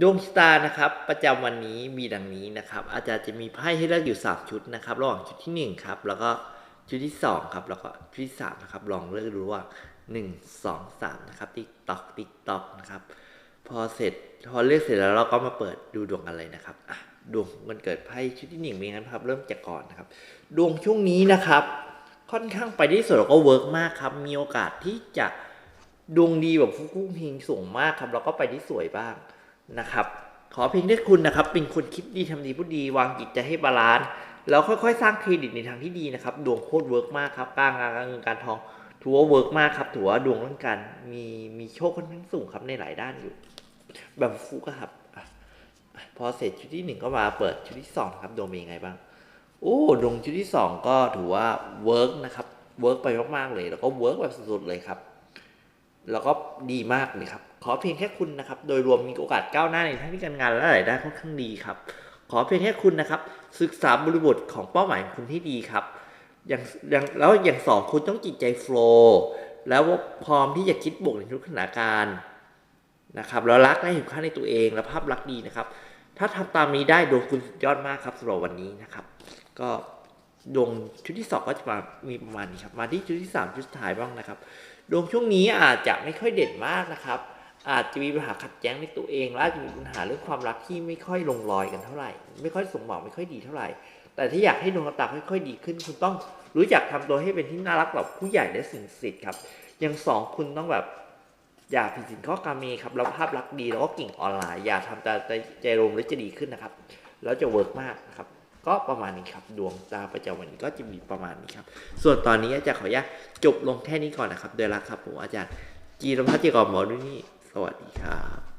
ดวงชะตานะครับประจำวันนี้มีดังนี้นะครับ อาจารย์จะมีไพ่ให้เลือกอยู่ 3 ชุดนะครับ ระหว่างชุดที่ 1 ครับ แล้วก็ชุดที่ 2 ครับ แล้วก็ชุดที่3นะครับ ลองเลือกดูว่า 1 2 3 นะครับติ๊กตอกติ๊กตอกนะครับ พอเสร็จพอเลือกเสร็จแล้วเราก็มาเปิดดูดวงกันเลยนะครับอะดวงมันเกิดไพ่ชุดที่หนึ่งมีงั้นครับ เริ่มจากก่อนนะครับ ดวงช่วงนี้นะครับ ค่อนข้างไปได้สวยแล้วก็เวิร์กมากครับ มีโอกาสที่จะดวงดีแบบฟุกฟุกพิงสูงมากครับแล้วก็ไปได้สวยบ้าง นะครับ ขอเพียงแค่คุณนะครับ เป็นคนคิดดีทำดีพูดดี วางจิตใจให้บาลานซ์แล้วค่อยๆ สร้างเครดิตในทางที่ดีนะครับ ดวงโคตรเวิร์กมากครับการงานการเงินการทองถือว่าเวิร์กมากครับถือว่าดวงเรื่องการมีมีโชคค่อนข้างสูงครับในหลายด้านอยู่ แบบฟุกครับพอเสร็จชุดที่หนึ่งก็มาเปิดชุดที่สองครับดวงเป็นยังไงบ้างโอ้ดวงชุดที่สองก็ถือว่าเวิร์กนะครับเวิร์กไปมากๆเลย แล้วก็เวิร์กแบบสุดๆเลยครับ แล้วก็ดีมากเลยครับ ขอเพียงแค่คุณนะครับ โดยรวมมีโอกาสก้าวหน้าในทั้งที่การงานและหลายด้ค่อนข้างดีครับ ขอเพียงแค่คุณนะครับ ศึกษาบริบทของเป้าหมายของคุณที่ดีครับ อย่างอย่างแล้วอย่างสองคุณต้องจิตใจโฟล์แล้วพร้อมที่จะคิดบวกในทุกสถานการณ์นะครับแล้วรักและเห็นค่าในตัวเองและภาพลักษณ์ดีนะครับ ถ้าทำตามนี้ได้ดวงคุณสุดยอดมากครับสำหรับวันนี้นะครับ ก็ ดวงชุดที่สองก็จะมามีประมาณนี้ครับ มาที่ชุดที่สามชุดสุดท้ายบ้างนะครับ ดวงช่วงนี้อาจจะไม่ค่อยเด่นมากนะครับ อาจจะมีปัญหาขัดแย้งในตัวเองและอาจจะมีปัญหาเรื่องความรักที่ไม่ค่อยลงรอยกันเท่าไหร่ ไม่ค่อยสมหวังไม่ค่อยดีเท่าไหร่ แต่ที่อยากให้ดวงตาค่อยๆดีขึ้น คุณต้องรู้จักทำตัวให้เป็นที่น่ารักแบบผู้ใหญ่และสิ่งศักดิ์สิทธิ์ครับ อย่างสองคุณต้องแบบอย่าผิดสินข้อกาเมครับแล้วภาพลักษณ์ดีแล้วก็เก่งออนไลน์ อย่าทำใจใจใจลงแล้วจะดีขึ้นนะครับ แล้วจะเวิร์กมากนะครับ ก็ประมาณนี้ครับ ดวงตาประจำวันนี้ก็จะมีประมาณนี้ครับ ส่วนตอนนี้อาจารย์ขออนุญาตจบลงแค่นี้ก่อนนะครับ โดยรักครับผมอาจารย์จีรพัฒน์เจยกอบหมอดุนี่สวัสดีครับ